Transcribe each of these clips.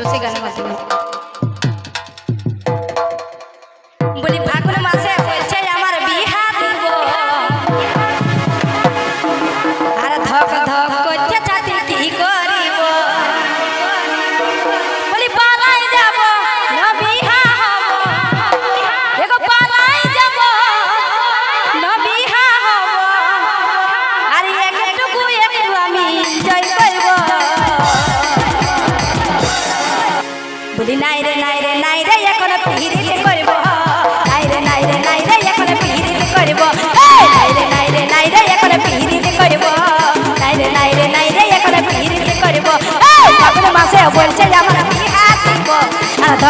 ज़ोर से गाना बजाना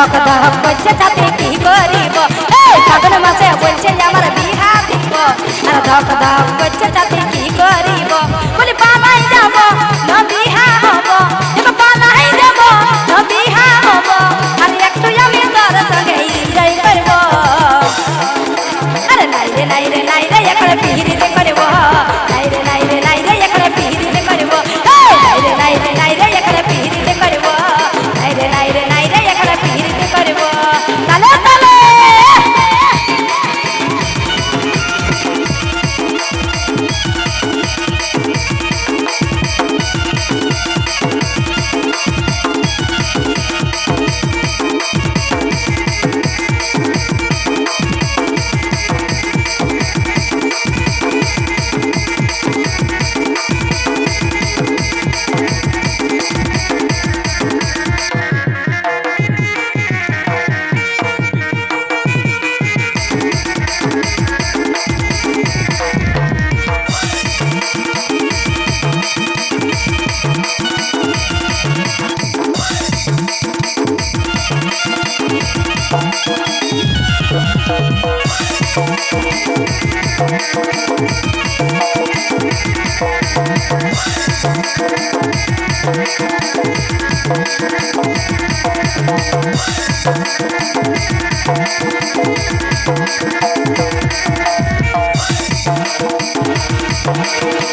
ধক ধক করছে তাতে কি করিব? এই ফাগুন মাসে আমার বিহা দিব। আর ধক ধক করছে কি করিব?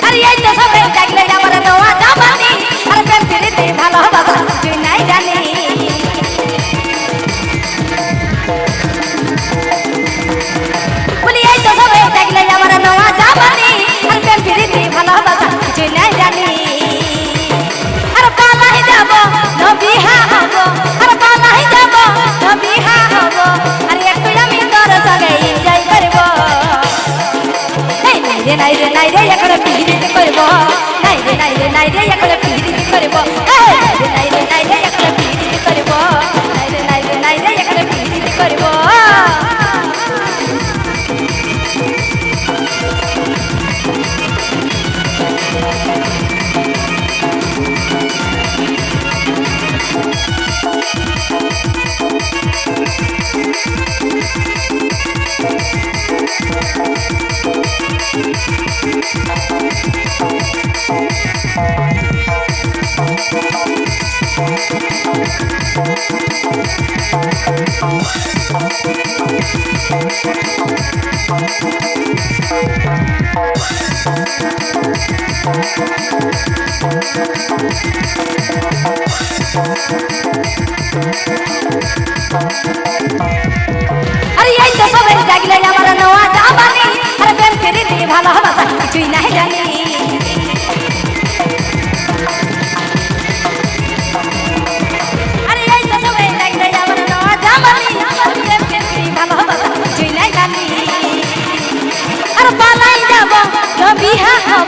আরে এই তো সবাই দেখলে আমার দেওয়া দামানি আর প্রেম দিতে ভালোবাসা আরে এই তো সবাই জাগলে আমার নওয়া জাবানি আরে প্রেম ফেরে দিয়ে ভালোবাসা কিছুই নাই জানি।